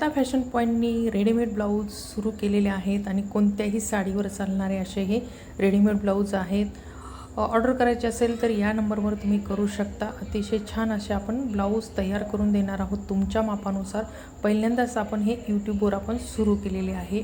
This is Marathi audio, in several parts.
आता फॅशन पॉईंटनी रेडीमेड ब्लाऊज सुरू केलेले आहेत आणि कोणत्याही साडीवर चालणारे असे हे रेडीमेड ब्लाऊज आहेत. ऑर्डर करायचे असेल तर या नंबरवर तुम्ही करू शकता. अतिशय छान असे आपण ब्लाऊज तयार करून देणार आहोत तुमच्या मापानुसार. पहिल्यांदाच आपण हे यूट्यूबवर आपण सुरू केलेले आहे.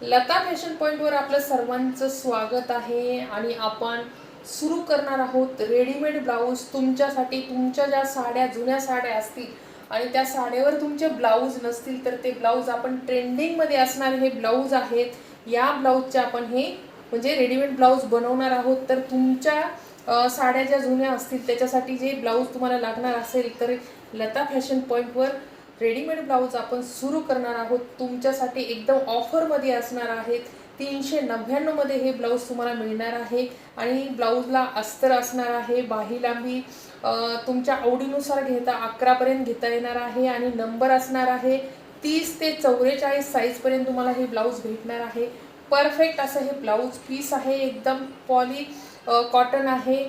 लता फॅशन पॉईंटवर आपलं सर्वांचं स्वागत आहे आणि आपण सुरू करणार आहोत. रेडीमेड ब्लाऊज तुमच्यासाठी तुमच्या ज्या साड्या जुन्या साड्या असतील आणि त्या साड्यावर तुमचे ब्लाऊज नसतील तर ते ब्लाऊज आपण ट्रेंडिंगमध्ये असणारे हे ब्लाऊज आहेत. या ब्लाऊजचे आपण हे म्हणजे रेडीमेड ब्लाऊज बनवणार आहोत. तर तुमच्या साड्या ज्या जुन्या असतील त्याच्यासाठी जे ब्लाऊज तुम्हाला लागणार असेल तर लता फॅशन पॉईंटवर रेडीमेड ब्लाऊज आपण सुरू करणार आहोत. तुमच्यासाठी एकदम ऑफरमध्ये असणार आहेत. तीनशे नव्याण्णवमध्ये हे ब्लाऊज तुम्हाला मिळणार आहे. आणि ब्लाऊजला अस्तर असणार आहे. बाही लांबी तुमच्या आवडीनुसार घेता अकरापर्यंत घेता येणार आहे. आणि नंबर असणार आहे. तीस ते चौवेचाळीस साईजपर्यंत तुम्हाला हे ब्लाऊज भेटणार आहे. परफेक्ट असं हे ब्लाऊज पीस आहे. एकदम पॉली कॉटन आहे.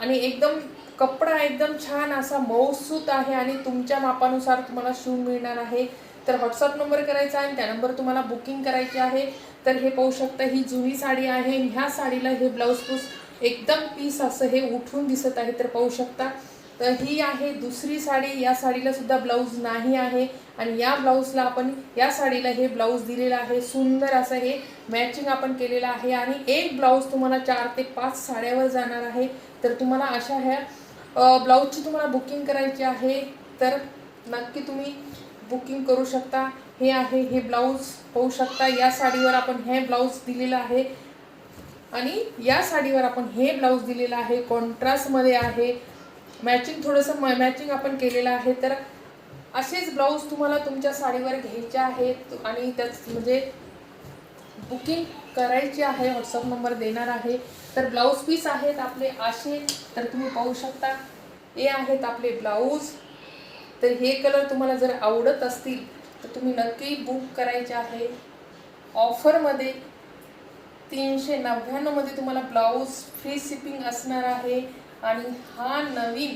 आणि एकदम कपडा एकदम छान असा मऊसूत आहे. आणि तुमच्या मापानुसार तुम्हाला शिवून मिळणार आहे. तर व्हॉट्सअप नंबर करायचा आहे आणि त्या नंबर तुम्हाला बुकिंग करायची आहे. तर हे पाहू शकता ही जुनी साडी आहे ह्या साडीला हे ब्लाऊज पीस एकदम पीस असं हे उठून दिसत आहे तर पाहू शकता. तर ही आहे दुसरी साडी या साडीला सुद्धा ब्लाऊज नाही आहे आणि या ब्लाऊजला आपण या साडीला हे ब्लाऊज दिलेलं आहे. सुंदर असं हे मॅचिंग आपण केलेलं आहे आणि एक ब्लाऊज तुम्हाला चार ते पाच साड्यावर जाणार आहे. तर तुम्हाला अशा ह्या ब्लाऊजची तुम्हाला बुकिंग करायची आहे. तर नक्की तुम्ही बुकिंग करू शकता. हे आहे हे ब्लाऊज पाहू शकता. या साडीवर आपण हे ब्लाऊज दिलेलं आहे. आणि या साडीवर आपण हे ब्लाऊज दिलेलं आहे. कॉन्ट्रास्टमध्ये आहे. मॅचिंग थोडंसं मॅचिंग आपण केलेलं आहे. तर असेच ब्लाऊज तुम्हाला तुमच्या साडीवर घ्यायचे आहेत. आणि त्याच म्हणजे बुकिंग करायची आहे. व्हॉट्सअप नंबर देणार आहे. तर ब्लाऊज पीस आहेत आपले असे. तर तुम्ही पाहू शकता. हे आहेत आपले ब्लाऊज तर हे कलर तुम्हाला जर आवडत असतील तर तुम्ही नक्की बुक करायचे आहे. ऑफरमध्ये तीनशे नव्याण्णवमध्ये तुम्हाला ब्लाऊज फ्री शिपिंग असणार आहे. आणि हा नवीन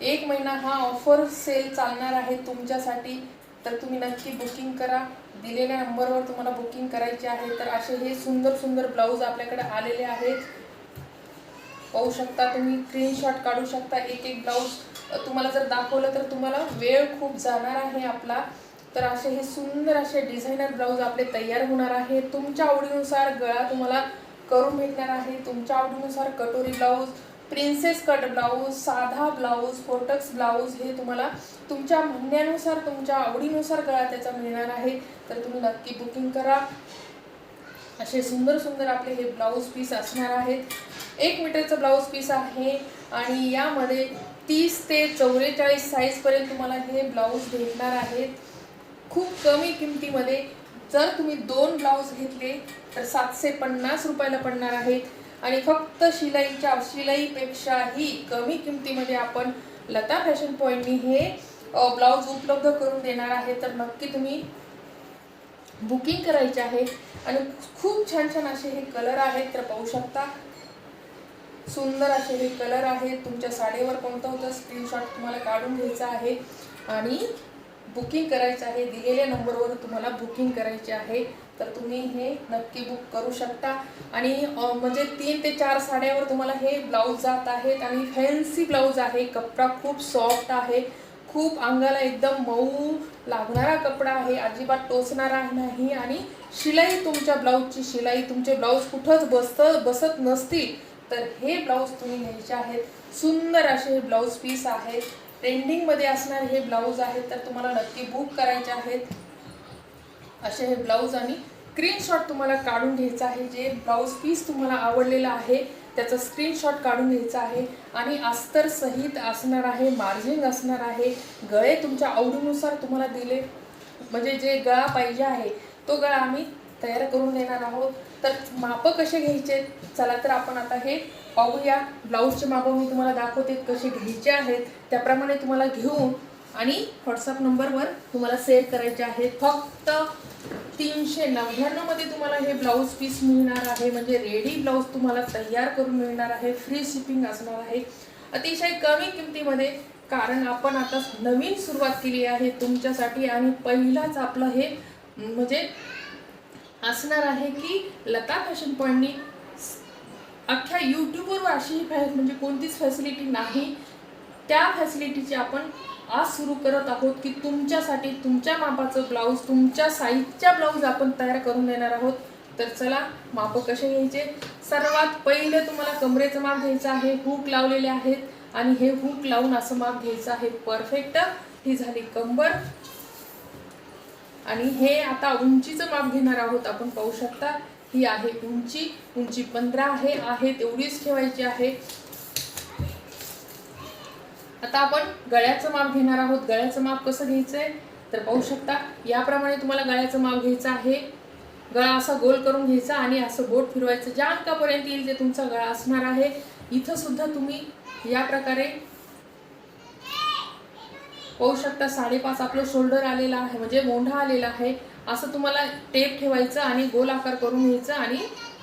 एक महिना हा ऑफर सेल चालणार आहे तुमच्यासाठी. तर तुम्ही नक्की बुकिंग करा. दिलेल्या नंबरवर तुम्हाला बुकिंग करायची आहे. तर असे हे सुंदर सुंदर ब्लाऊज आपल्याकडे आलेले आहेत. पाहू शकता तुम्ही स्क्रीनशॉट काढू शकता एक एक ब्लाऊज तुम्हाला जर दाखवलं तर तुम्हाला वेळ खूप जाणार आहे आपला. तर असे हे सुंदर असे डिझायनर ब्लाऊज आपले तयार होणार आहे. तुमच्या आवडीनुसार गळा तुम्हाला करून भेटणार आहे. तुमच्या आवडीनुसार कटोरी ब्लाऊज प्रिन्सेस कट ब्लाऊज साधा ब्लाऊज फोटक्स ब्लाऊज हे तुम्हाला तुमच्या म्हणण्यानुसार तुमच्या आवडीनुसार गळा त्याचा मिळणार आहे. तर तुम्ही नक्की बुकिंग करा. असे सुंदर सुंदर आपले हे ब्लाऊज पीस असणार आहेत. एक मीटरचं ब्लाऊज पीस आहे आणि यामध्ये तीस ते चौवेचाळीस साईजपर्यंत तुम्हाला हे ब्लाऊज भेटणार आहेत. खूप कमी किमतीमध्ये जर तुम्ही दोन ब्लाऊज घेतले तर सातशे पन्नास रुपयाला पडणार आहेत. आणि फक्त शिलाईच्या शिलाईपेक्षाही कमी किमतीमध्ये आपण लता फॅशन पॉईंटनी हे ब्लाऊज उपलब्ध करून देणार आहे. तर नक्की तुम्ही बुकिंग करायचे आहे. आणि खूप छान छान असे हे कलर आहेत. तर पाहू शकता सुंदर असे हे कलर आहेत. तुमच्या साडीवर कोणतं होतं? स्क्रीनशॉट तुम्हाला काढून घ्यायचा आहे. आणि बुकिंग करायचं आहे दिलेल्या नंबरवर तुम्हाला बुकिंग करायचे आहे तर तुम्ही हे नक्की बुक करू शकता. आणि म्हणजे तीन ते चार साड्यावर तुम्हाला हे ब्लाऊज जात आहेत आणि फॅन्सी ब्लाऊज आहे. कपडा खूप सॉफ्ट आहे. खूप अंगाला एकदम मऊ लागणारा कपडा आहे. अजिबात टोचणारा नाही आणि शिलाई तुमच्या ब्लाऊजची शिलाई तुमचे ब्लाऊज कुठंच बसत बसत नसतील. तर हे ब्लाऊज तुम्ही घ्यायचे आहेत. सुंदर असे हे ब्लाऊज पीस आहेत. ट्रेंडिंगमध्ये असणारे हे ब्लाऊज आहेत तर तुम्हाला नक्की बुक करायचे आहेत. असे हे ब्लाऊज आणि स्क्रीनशॉट तुम्हाला काढून घ्यायचा आहे. जे ब्लाऊज पीस तुम्हाला आवडलेलं आहे त्याचा स्क्रीनशॉट काढून घ्यायचा आहे. आणि अस्तर सहित असणार आहे मार्जिंग असणार आहे. गळे तुमच्या आवडीनुसार तुम्हाला दिले म्हणजे जे गळा पाहिजे आहे तो गळा आम्ही तयार करून देणार आहोत. तर मापं कसे घ्यायचे? चला तर आपण आता हे पाहूया. ब्लाऊजचे मागं मी तुम्हाला दाखवते कसे घ्यायचे आहेत. त्याप्रमाणे तुम्हाला घेऊन आणि व्हॉट्सअप नंबरवर तुम्हाला सेव्ह करायचे आहेत. फक्त तीनशे नव्याण्णवमध्ये तुम्हाला हे ब्लाऊज पीस मिळणार आहे. म्हणजे रेडी ब्लाऊज तुम्हाला तयार करून मिळणार आहे. फ्री शिपिंग असणार आहे. अतिशय कमी किमतीमध्ये कारण आपण आता नवीन सुरुवात केली आहे तुमच्यासाठी. आणि पहिलाच आपलं हे म्हणजे असणार आहे की लता फॅशन पॉईंटनी अख्ख्या यूट्यूबवर अशी फॅ म्हणजे कोणतीच फॅसिलिटी नाही. त्या फॅसिलिटीची आपण आज सुरू करत आहोत की तुमच्यासाठी तुमच्या मापाचं ब्लाऊज तुमच्या साईजच्या ब्लाऊज आपण तयार करून देणार आहोत. तर चला माप कसे घ्यायचे? सर्वात पहिले तुम्हाला कमरेचं माप घ्यायचं आहे हुक लावलेले आहेत. आणि हे हुक लावून असं माप घ्यायचं आहे. परफेक्ट ही झाली कंबर. आणि हे आता उंचीचं माप घेणार आहोत आपण पाहू शकता. ही आहे उंची. उंची पंधरा आहे आहे तेवढीच ठेवायची आहे. आता आपण गळ्याचं माप घेणार आहोत. गळ्याचं माप कसं घ्यायचंय? तर पाहू शकता याप्रमाणे तुम्हाला गळ्याचं माप घ्यायचं आहे. गळा असा गोल करून घ्यायचा आणि असं बोट फिरवायचं. ज्या अंकापर्यंत येईल ते तुमचा गळा असणार आहे. इथं सुद्धा तुम्ही या प्रकारे पाहू शकता साडेपाच आपलं शोल्डर आलेलं आहे म्हणजे मोंढा आलेला आहे. असं तुम्हाला टेप ठेवायचं आणि गोल आकार करून घ्यायचं आणि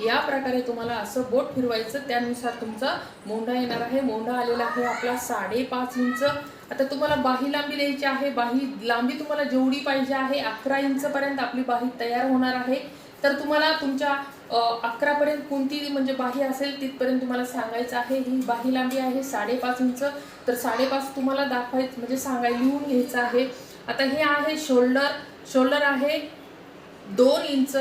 या प्रकारे तुम्हाला असं बोट फिरवायचं. त्यानुसार तुमचा मोंढा येणार आहे. मोंढा आलेला आहे आपला साडेपाच इंच. आता तुम्हाला बाही लांबी द्यायची आहे. बाही लांबी तुम्हाला जेवढी पाहिजे आहे अकरा इंचपर्यंत आपली बाही तयार होणार आहे. तर तुम्हाला तुमच्या अकरापर्यंत कोणती म्हणजे बाही असेल तिथपर्यंत तुम्हाला सांगायचं आहे. ही बाही लांबी आहे साडेपाच इंच. तर साडेपाच तुम्हाला दाखवायचं म्हणजे सांगाय लिहून घ्यायचं आहे. आता हे आहे शोल्डर शोल्डर आहे दोन इंच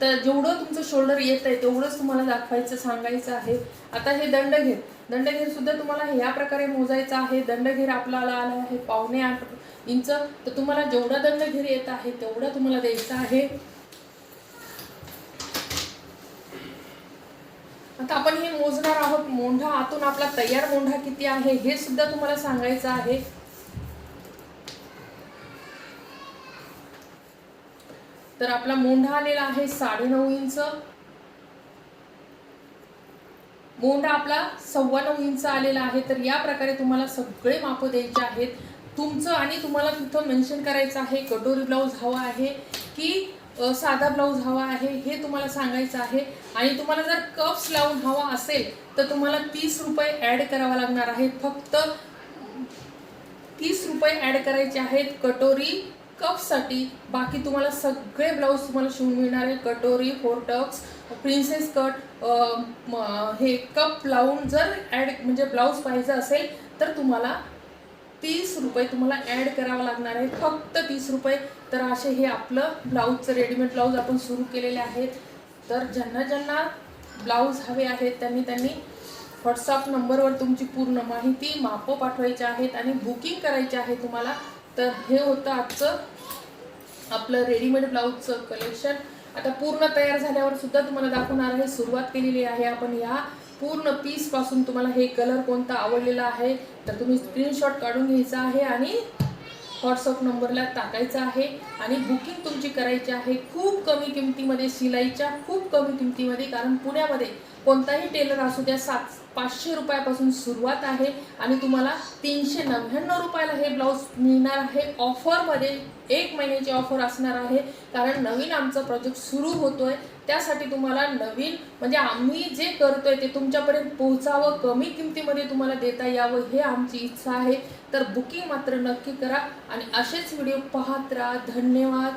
तर जेवढं तुमचं शोल्डर येत आहे तेवढंच तुम्हाला दाखवायचं सांगायचं आहे. आता हे दंडघेर. दंडघेर सुद्धा तुम्हाला ह्या प्रकारे मोजायचं आहे. दंडघेर आपल्याला आला आहे पावणे आठ इंच तर तुम्हाला जेवढा दंडघेर येत आहे तेवढा तुम्हाला द्यायचा आहे. आता आपण हे मोजणार आहोत. मोंढा आतून आपला तयार मोंढा किती आहे हे सुद्धा तुम्हाला सांगायचं आहे. तर आपला मोंढा आलेला आहे साडेनऊ इंच. मोंढा आपला सव्वा नऊ इंच आलेला आहे. तर या प्रकारे तुम्हाला सगळे माप द्यायचे आहेत. तुमचं आणि तुम्हाला तिथं मेन्शन करायचं आहे कटोरी ब्लाऊज हवा आहे की साधा ब्लाऊज हवा आहे हे तुम्हाला सांगायचं आहे. आणि तुम्हाला जर कप्स लावून हवा असेल तर तुम्हाला तीस रुपये ॲड करावा लागणार आहे. फक्त तीस रुपये ॲड करायचे आहेत कटोरी कपसाठी बाकी तुम्हाला सगळे ब्लाऊज तुम्हाला शिवून मिळणार आहे. कटोरी फोरटक्स प्रिन्सेस कट हे कप लावून जर ॲड म्हणजे ब्लाऊज पाहिजे असेल तर तुम्हाला तीस रुपये तुम्हाला ॲड करावं लागणार आहे. फक्त तीस रुपये. तर असे हे आपलं ब्लाऊजचं रेडीमेड ब्लाऊज आपण सुरू केलेले आहेत. तर ज्यांना ज्यांना ब्लाऊज हवे आहेत त्यांनी त्यांनी व्हॉट्सअप नंबरवर तुमची पूर्ण माहिती मापं पाठवायची आहेत आणि बुकिंग करायची आहे तुम्हाला. तर हे होतं आजचं आपलं रेडीमेड ब्लाऊजचं कलेक्शन आता पूर्ण तयार झाल्यावर सुद्धा तुम्हाला दाखवणार आहे सुरुवात केलेली आहे आपण या पूर्ण पीसपासून तुम्हाला हे कलर कोणता आवडलेला आहे तर तुम्ही स्क्रीनशॉट काढून घ्यायचा आहे आणि व्हॉट्सअप नंबरला टाकायचं आहे. आणि बुकिंग तुमची करायची आहे खूप कमी किमतीमध्ये शिलाईच्या खूप कमी किमतीमध्ये कारण पुण्यामध्ये कोणताही टेलर असू द्या सात पाचशे रुपयापासून सुरुवात आहे आणि तुम्हाला तीनशे नव्याण्णव रुपयाला हे ब्लाऊज मिळणार आहे. ऑफरमध्ये एक महिन्याची ऑफर असणार आहे. कारण नवीन आमचा प्रोजेक्ट सुरू होतो आहे त्यासाठी तुम्हाला नवीन म्हणजे आम्ही जे करतो आहे ते तुमच्यापर्यंत पोहोचावं कमी किमतीमध्ये तुम्हाला देता यावं हे आमची इच्छा आहे. तर बुकिंग मात्र नक्की करा आणि असेच व्हिडिओ पाहत राहा. धन्यवाद.